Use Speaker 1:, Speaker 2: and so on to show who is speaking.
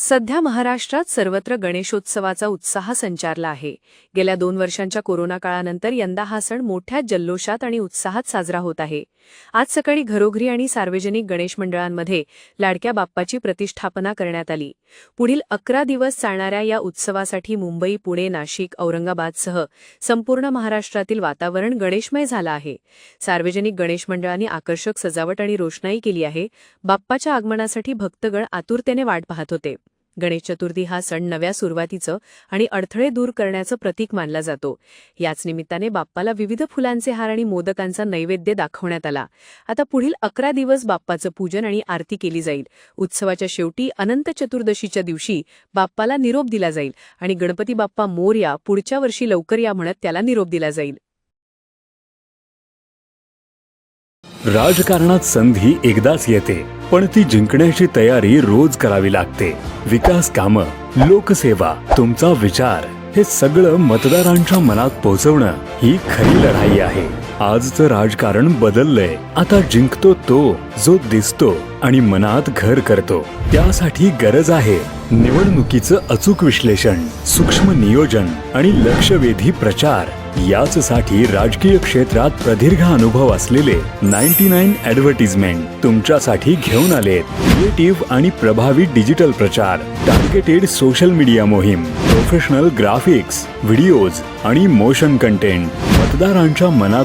Speaker 1: सध्या महाराष्ट्रात सर्वत्र गणेशोत्सवाचा उत्साह संचारला आहे. गेल्या दोन वर्षांच्या कोरोना काळानंतर यंदा हा सण मोठ्या जल्लोषात आणि उत्साहात साजरा होत आहे. आज सकाळी घरोघरी आणि सार्वजनिक गणेश मंडळांमध्ये लाडक्या बाप्पाची प्रतिष्ठापना करण्यात आली. पुढील अकरा दिवस चालणाऱ्या या उत्सवासाठी मुंबई पुणे नाशिक औरंगाबादसह संपूर्ण महाराष्ट्रातील वातावरण गणेशमय झालं आहे. सार्वजनिक गणेश मंडळांनी आकर्षक सजावट आणि रोषणाई केली आहे. बाप्पाच्या आगमनासाठी भक्तगण आतुरतेने वाट पाहत होते. गणेश चतुर्थी हा सण नव्या सुरुवातीचं आणि अडथळे दूर करण्याचं प्रतीक मानला जातो. याच निमित्ताने बाप्पाला विविध फुलांचे हार आणि मोदकांचा नैवेद्य दाखवण्यात आला. आता पुढील अकरा दिवस बाप्पाचं पूजन आणि आरती केली जाईल. उत्सवाच्या शेवटी अनंत चतुर्दशीच्या दिवशी बाप्पाला निरोप दिला जाईल आणि गणपती बाप्पा मोर्या पुढच्या वर्षी लवकर या म्हणत त्याला निरोप दिला जाईल.
Speaker 2: राजकारणात संधी एकदाच येते पण ती जिंकण्याची तयारी रोज करावी लागते. विकास कामं लोकसेवा तुमचा विचार हे सगळं मतदारांच्या मनात पोहोचवणं ही खरी लढाई आहे. आजचं राजकारण बदललंय. आता जिंकतो तो जो दिसतो आणि मनात घर करतो. त्यासाठी गरज आहे निवडणुकीचं अचूक विश्लेषण सूक्ष्म नियोजन आणि लक्षवेधी प्रचार. याचसाठी राजकीय क्षेत्रात प्रदीर्घ अनुभव असलेले नाईन्टी नाईन ॲडव्हर्टिजमेंट तुमच्यासाठी घेऊन आले क्रिएटिव्ह आणि प्रभावी डिजिटल प्रचार टार्गेटेड सोशल मीडिया मोहीम प्रोफेशनल ग्राफिक्स व्हिडिओज आणि मोशन कंटेंट. मतदारांच्या मनात